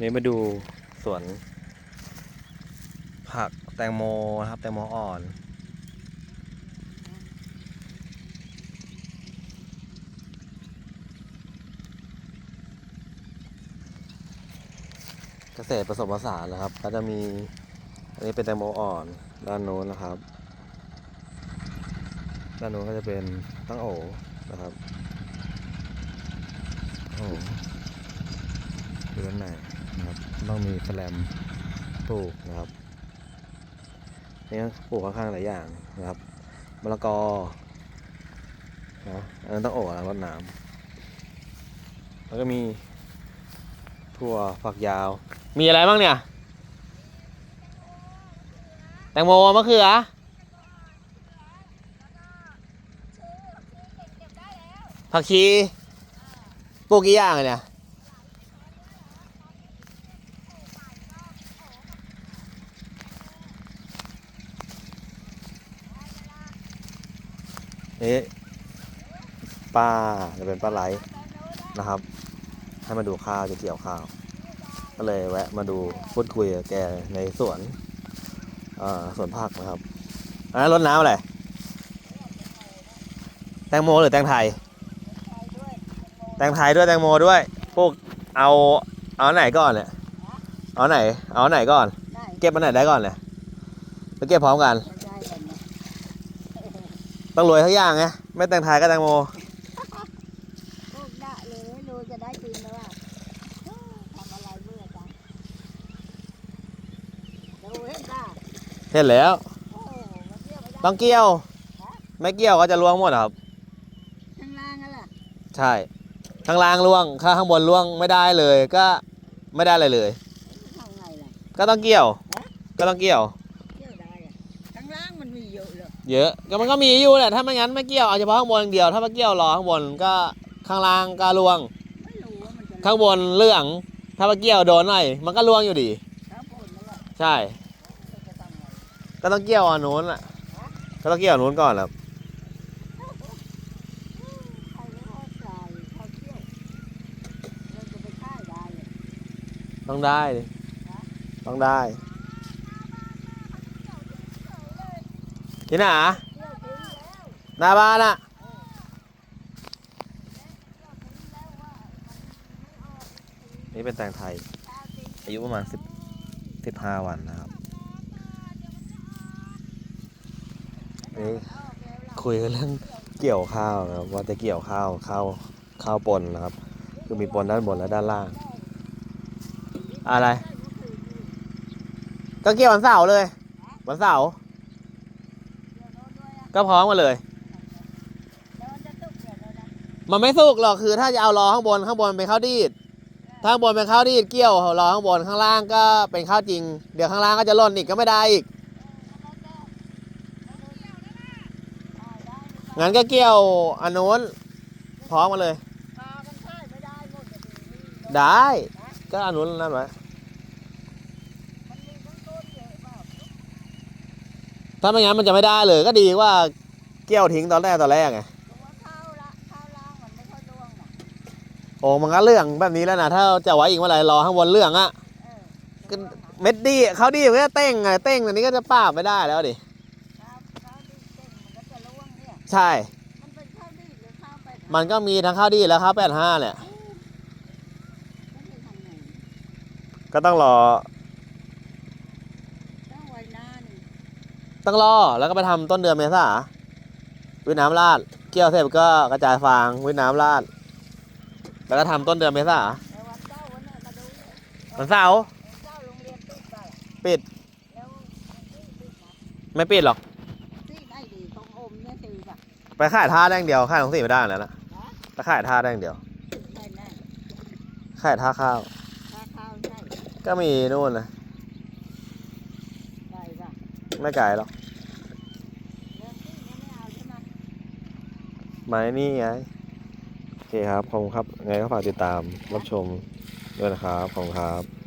นี่มาดูสวน ผักแตงโมนะครับ แตงโมอ่อน เกษตรผสมผสานนะครับ ก็จะมี อันนี้เป็นแตงโมอ่อนด้านโน้นนะครับ ด้านโน้นก็จะเป็นตั้งโอนะครับโอ้โหดูด้านใน นะครับต้องมีแสลมปลูกนะครับนี่ก็ปลูกค่อนข้างหลายอย่างนะครับมะละกอนะอันนั้นต้องโอบรดน้ำแล้วก็มีถั่วฝักยาว มีอะไรบ้างเนี่ย แตงโมมะเขือผักชีปลูกกี่อย่างเนี่ย นี่ป้าจะเป็นป้าไหลนะครับ ให้มาดูข้าวจะเกี่ยวข้าว ก็เลยแวะมาดูพูดคุยกับแกในสวนเอ่อสวนผักนะครับอันนั้นรดน้ำอะไร แตงโมหรือแตงไทย แตงไทยด้วยแตงโมด้วยพวกเอาเอาไหนก่อนเนี่ย เอาไหน เอาไหนก่อนได้เก็บมาไหนได้ก่อนเนี่ยไปเก็บพร้อมกันได้กันนะ ต้องรวยทั้งอย่างไงไม่แตงไทยก็แตงโมพวกได้เลยรู้จะได้กินแล้วว่าทำอะไรเมื่อจังดูเห็นจ้าเห็นแล้ว โอ้มาเที่ยวไม่ได้ต้องเกี่ยว ไม่เกี่ยวก็จะล่วงหมดอะครับ ข้างล่างนั่นแหละใช่ข้างล่างล่วงข้างข้างบนล่วงไม่ได้เลยก็ไม่ได้อะไรเลย ทำไงล่ะ ก็ต้องเกี่ยว ก็ต้องเกี่ยวเที่ยวได้อะข้าง ล่างมันมีเยอะเลยเยอะก็มันก็มีอยู่แหละถ้าไม่งั้นไม่เกี่ยวเอาเฉพาะข้างบนอย่างเดียวถ้ามาเกี่ยวรอข้างบนก็ข้างล่างก็ล่วง ไม่รู้ว่ามันจะข้างบนเรื่อง ถ้ามาเกี่ยวโดนหน่อยมันก็ล่วงอยู่ดี ข้างบนนั่นแหละใช่จะทำไงก็ต้องเกี่ยวอันนู้นอะก็ต้องเกี่ยวอันนู้นก่อนครับใครไม่พอใจเขาเที่ยวเราจะไปค่ายได้เลยต้องได้ดิต้องได้ ที่ไหนอะเที่ยวถึงแล้วหน้าบ้านอะนี่เป็นแตงไทย อายุประมาณสิบสิบห้าวันนะครับนี่คุยกันเรื่องเกี่ยวข้าวนะครับว่าจะเกี่ยวข้าวข้าวข้าวปนนะครับ คือมีปนด้านบนและด้านล่าง อะไรก็เกี่ยววันเสาร์เลยวันเสาร์ ก็พร้อมกันเลยแล้วมันจะตุกเดี๋ยวเรานะมันไม่สุกหรอกคือ ถ้าจะเอารอข้างบนข้างบนเป็นข้าวดีดถ้าข้างบนเป็นข้าวดีดเกี่ยวรอข้างบนข้างล่างก็เป็นข้าวจริง เดี๋ยวข้างล่างก็จะหล่นอีกก็ไม่ได้อีกงั้นก็เกี่ยวอันโน้นพร้อมกันเลยพากันค่ายไม่ได้หมดจะมีมีได้ ก็อันนู้นนั่นไว้มันมีทั้งต้นเยอะเปล่า ถ้าไม่งั้นมันจะไม่ได้เลยก็ดีว่าเกี่ยวทิ้งตอนแรกตอนแรกไงตัวข้าวละข้าวล่างมันไม่ค่อยร่วงนะโอ้มันก็เรื่องแบบนี้แล้วนะถ้าจะไว้อีกเมื่อไหร่รอข้างบนเรื่องอะเออก็เม็ดดีเขาดีมันก็เต้งไงเต้งอันนี้ก็จะป้าบไม่ได้แล้วดิข้าวข้าวดีเก่งมันก็จะร่วงเนี่ยใช่มันเป็นข้าวดีหรือข้าวไปดมันก็มีทั้งข้าวดีและข้าวแปดห้าเนี่ยไม่ได้ทำไงก็ต้องรอ ต้องไว้หน้านี่ ต้องรอแล้วก็ไปทำต้นเดือนเมษาวิดน้ำราดเกี่ยวเสร็จก็กระจายฟางวิดน้ำราดแล้วก็ทำต้นเดือนเมษาแต่วันเจ้าวันนี้มาดูเนี่ยวันเสาร์วันเจ้าโรงเรียนปิดไปปิดแล้วที่ปิดนะไม่ปิดหรอกที่ได้ดีของอมเนี่ยคือแบบไปขายท่าแดงเดียวขายของสีไม่ได้แล้วนะไปขายท่าแดงเดียวใช่แน่ขายท่าข้าวข้าวข้าวใช่ก็มีนู่นนะใช่ป่ะ ไม่ไกลหรอกไม่เอาใช่ไหมมานี่ไงโอเคครับขอบคุณครับไงก็ฝากติดตามรับชมด้วยนะครับขอบคุณครับ